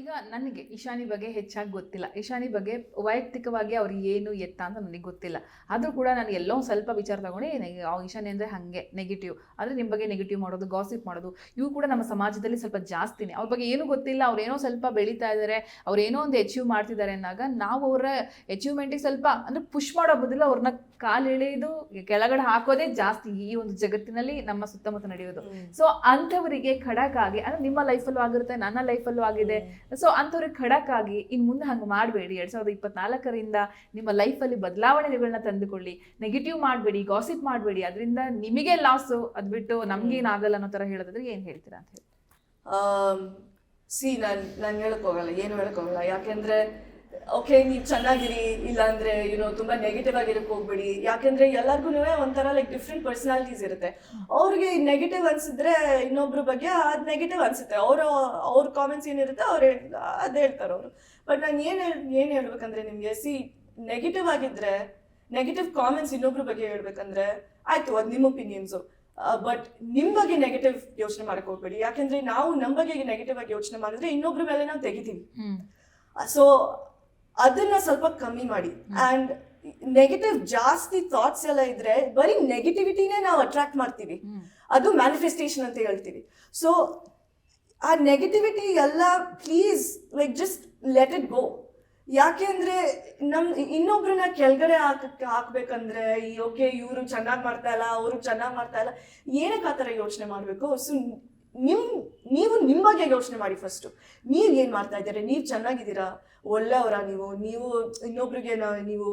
ಈಗ ನನಗೆ ಇಶಾನಿ ಬಗ್ಗೆ ಹೆಚ್ಚಾಗಿ ಗೊತ್ತಿಲ್ಲ. ಇಶಾನಿ ಬಗ್ಗೆ ವೈಯಕ್ತಿಕವಾಗಿ ಅವ್ರು ಏನು ಎತ್ತ ಅಂತ ನನಗೆ ಗೊತ್ತಿಲ್ಲ. ಆದರೂ ಕೂಡ ನಾನು ಎಲ್ಲೋ ಸ್ವಲ್ಪ ವಿಚಾರ ತಗೊಂಡೆ ಇಶಾನಿ ಅಂದರೆ ಹಾಗೆ ನೆಗೆಟಿವ್ ಅಂದರೆ ನಿಮ್ಮ ಬಗ್ಗೆ ನೆಗೆಟಿವ್ ಮಾಡೋದು ಗಾಸಿಪ್ ಮಾಡೋದು ಇವು ಕೂಡ ನಮ್ಮ ಸಮಾಜದಲ್ಲಿ ಸ್ವಲ್ಪ ಜಾಸ್ತಿನೇ. ಅವ್ರ ಬಗ್ಗೆ ಏನೂ ಗೊತ್ತಿಲ್ಲ ಅವ್ರೇನೋ ಸ್ವಲ್ಪ ಬೆಳೀತಾ ಇದ್ದಾರೆ ಅವ್ರೇನೋ ಒಂದು ಅಚೀವ್ ಮಾಡ್ತಿದ್ದಾರೆ ಅಂದಾಗ ನಾವು ಅವರ ಎಚೀವ್ಮೆಂಟಿಗೆ ಸ್ವಲ್ಪ ಅಂದರೆ ಪುಷ್ ಮಾಡೋ ಬದಲು ಅವ್ರನ್ನ ಕಾಲು ಎಳೆದು ಕೆಳಗಡೆ ಹಾಕೋದೇ ಜಾಸ್ತಿ ಈ ಒಂದು ಜಗತ್ತಿನಲ್ಲಿ ನಮ್ಮ ಸುತ್ತಮುತ್ತ ನಡೆಯೋದು. ಸೊ ಅಂಥವರಿಗೆ ಖಡಕ್ ಆಗಿ ಅಂದ್ರೆ ನಿಮ್ಮ ಲೈಫಲ್ಲೂ ಆಗಿರುತ್ತೆ ನನ್ನ ಲೈಫಲ್ಲೂ ಆಗಿದೆ ಸೊ ಅಂಥವ್ರಿಗೆ ಖಡಕ್ ಆಗಿ ಇನ್ನು ಮುಂದೆ ಹಂಗೆ ಮಾಡಬೇಡಿ. ಎರಡ್ ಸಾವಿರದ ಇಪ್ಪತ್ನಾಲ್ಕರಿಂದ ನಿಮ್ಮ ಲೈಫಲ್ಲಿ ಬದಲಾವಣೆಗಳನ್ನ ತಂದುಕೊಳ್ಳಿ. ನೆಗೆಟಿವ್ ಮಾಡಬೇಡಿ ಗಾಸಿಪ್ ಮಾಡಬೇಡಿ. ಅದರಿಂದ ನಿಮಗೆ ಲಾಸು ಅದು ಬಿಟ್ಟು ನಮ್ಗೇನಾಗಲ್ಲ ಅನ್ನೋ ಥರ ಹೇಳೋದಾದ್ರೆ ಏನು ಹೇಳ್ತೀರಾ ಅಂತ ಹೇಳಿ. ಸಿ ನಾನು ನಾನು ಹೇಳಕ್ ಹೋಗಲ್ಲ ಏನು ಹೇಳಕ್ ಹೋಗಲ್ಲ. ಯಾಕೆಂದ್ರೆ ಓಕೆ ನೀವು ಚೆನ್ನಾಗಿರಿ ಇಲ್ಲಾಂದ್ರೆ ಯುನೋ ತುಂಬಾ ನೆಗೆಟಿವ್ ಆಗಿರಕ್ ಹೋಗ್ಬೇಡಿ. ಯಾಕೆಂದ್ರೆ ಎಲ್ಲರಿಗೂ ಒಂಥರ ಲೈಕ್ ಡಿಫ್ರೆಂಟ್ ಪರ್ಸನಾಲಿಟೀಸ್ ಇರುತ್ತೆ. ಅವ್ರಿಗೆ ನೆಗೆಟಿವ್ ಅನ್ಸಿದ್ರೆ ಇನ್ನೊಬ್ರ ಬಗ್ಗೆ ಅದು ನೆಗೆಟಿವ್ ಅನ್ಸುತ್ತೆ. ಅವರು ಅವ್ರ ಕಾಮೆಂಟ್ಸ್ ಏನಿರುತ್ತೆ ಅವ್ರು ಅದ್ ಹೇಳ್ತಾರೆ ಅವರು. ಬಟ್ ನಾನು ಏನ್ ಏನ್ ಹೇಳ್ಬೇಕಂದ್ರೆ ನಿಮ್ಗೆ ಸಿ ನೆಗೆಟಿವ್ ಆಗಿದ್ರೆ ನೆಗೆಟಿವ್ ಕಾಮೆಂಟ್ಸ್ ಇನ್ನೊಬ್ರ ಬಗ್ಗೆ ಹೇಳ್ಬೇಕಂದ್ರೆ ಆಯ್ತು ಅದ್ ನಿಮ್ಮ ಒಪಿನಿಯನ್ಸು ಬಟ್ ನಿಮ್ ಬಗ್ಗೆ ನೆಗೆಟಿವ್ ಯೋಚನೆ ಮಾಡಕ್ ಹೋಗ್ಬೇಡಿ. ಯಾಕೆಂದ್ರೆ ನಾವು ನಮ್ಮ ಬಗ್ಗೆ ನೆಗೆಟಿವ್ ಆಗಿ ಯೋಚನೆ ಮಾಡಿದ್ರೆ ಇನ್ನೊಬ್ರ ಮೇಲೆ ನಾವು ತೆಗಿತೀವಿ. ಸೊ ಅದನ್ನ ಸ್ವಲ್ಪ ಕಮ್ಮಿ ಮಾಡಿ. ಅಂಡ್ ನೆಗೆಟಿವ್ ಜಾಸ್ತಿ ಥಾಟ್ಸ್ ಎಲ್ಲ ಇದ್ರೆ ಬರೀ ನೆಗೆಟಿವಿಟಿನೇ ನಾವು ಅಟ್ರಾಕ್ಟ್ ಮಾಡ್ತೀವಿ. ಅದು ಮ್ಯಾನಿಫೆಸ್ಟೇಷನ್ ಅಂತ ಹೇಳ್ತೀವಿ. ಸೊ ಆ ನೆಗೆಟಿವಿಟಿ ಎಲ್ಲ please like just let it go ಯಾಕೆ ಅಂದ್ರೆ ನಮ್ ಇನ್ನೊಬ್ರನ್ನ ಕೆಳಗಡೆ ಹಾಕಕ್ ಹಾಕ್ಬೇಕಂದ್ರೆ ಓಕೆ, ಇವರು ಚೆನ್ನಾಗಿ ಮಾಡ್ತಾ ಇಲ್ಲ, ಅವರು ಚೆನ್ನಾಗಿ ಮಾಡ್ತಾ ಇಲ್ಲ, ಏನಕ್ಕೆ ಆ ಥರ ಯೋಚನೆ ಮಾಡಬೇಕು? ಸೊ ನಿಮ್ ನೀವು ನಿಮ್ಮ ಬಗ್ಗೆ ಯೋಚನೆ ಮಾಡಿ ಫಸ್ಟ್ ನೀವ್ ಏನ್ ಮಾಡ್ತಾ ಇದ್ದೀರಾ? ನೀವು ಚೆನ್ನಾಗಿದ್ದೀರಾ? ಒಳ್ಳೆಯವರ ನೀವು? ನೀವು ಇನ್ನೊಬ್ರಿಗೆ ನೀವು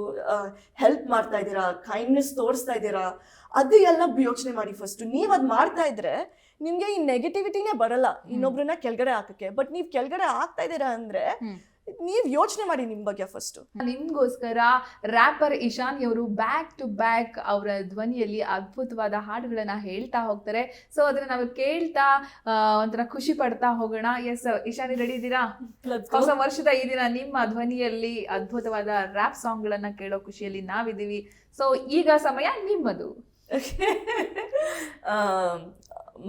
ಹೆಲ್ಪ್ ಮಾಡ್ತಾ ಇದ್ದೀರಾ? ಕೈಂಡ್ನೆಸ್ ತೋರಿಸ್ತಾ ಇದ್ದೀರಾ? ಅದು ಎಲ್ಲ ಯೋಚನೆ ಮಾಡಿ ಫಸ್ಟ್ ನೀವ್ ಅದ್ ಮಾಡ್ತಾ ಇದ್ರೆ ನಿಮ್ಗೆ ಈ ನೆಗೆಟಿವಿಟಿನೇ ಬರಲ್ಲ. ಇನ್ನೊಬ್ರನ್ನ ಕೆಳಗಡೆ ಹಾಕಕ್ಕೆ. ಬಟ್ ನೀವ್ ಕೆಳಗಡೆ ಹಾಕ್ತಾ ಇದ್ದೀರಾ ಅಂದ್ರೆ ನೀವ್ ಯೋಚನೆ ಮಾಡಿ ನಿಮ್ ಬಗ್ಗೆ ಫಸ್ಟ್ ನಿಮ್ಗೋಸ್ಕರ ರ್ಯಾಪರ್ ಇಶಾನ್ ಅವರು ಬ್ಯಾಕ್ ಟು ಬ್ಯಾಕ್ ಅವರ ಧ್ವನಿಯಲ್ಲಿ ಅದ್ಭುತವಾದ ಹಾಡುಗಳನ್ನ ಹೇಳ್ತಾ ಹೋಗ್ತಾರೆ. ಸೊ ಅದನ್ನ ನಾವು ಕೇಳ್ತಾ ಒಂಥರ ಖುಷಿ ಪಡ್ತಾ ಹೋಗೋಣ. ಎಸ್ ಇಶಾನಿ ರೆಡಿ ಇದ್ದೀರಾ? ಹೊಸ ವರ್ಷದ ಈ ದಿನ ನಿಮ್ಮ ಧ್ವನಿಯಲ್ಲಿ ಅದ್ಭುತವಾದ ರ್ಯಾಪ್ ಸಾಂಗ್ಗಳನ್ನ ಕೇಳೋ ಖುಷಿಯಲ್ಲಿ ನಾವಿದ್ದೀವಿ. ಸೊ ಈಗ ಸಮಯ ನಿಮ್ಮದು.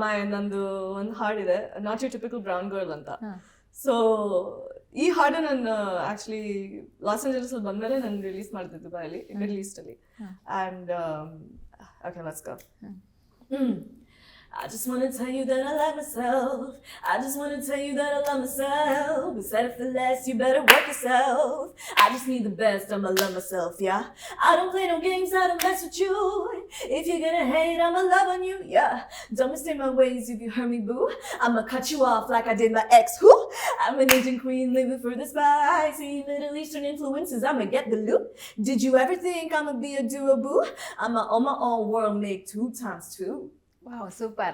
ಮೈ ನಂದು ಒಂದು ಹಾಡಿದೆ. Not you typical brown girl ಅಂತ. ಸೊ ಈ ಹಾಡು ನಾನು ಆಕ್ಚುಲಿ ಲಾಸ್ ಏಂಜಲಸ್ ಅಲ್ಲಿ ಬಂದ್ಮೇಲೆ ನಾನು ರಿಲೀಸ್ ಮಾಡ್ತಿದ್ದೆ ದುಬೈಲಿ ಮಿಡ್ಲ್ ಈಸ್ಟ್ ಅಲ್ಲಿ ಹಾ. And okay hmm. I just wanna tell you that I love myself. I just wanna tell you that I love myself. We said it less, you better work yourself. I just need the best, I'ma love myself, yeah. I don't play no games, I don't mess with you. If you're gonna hate, I'ma love on you, yeah. Don't mistake my ways if you hurt me, boo. I'ma cut you off like I did my ex, who? I'm an Asian queen living for the spicy Middle Eastern influences, I'ma get the loot. Did you ever think I'ma be a duo, boo? I'ma own my own world, make two times two. Wow, super.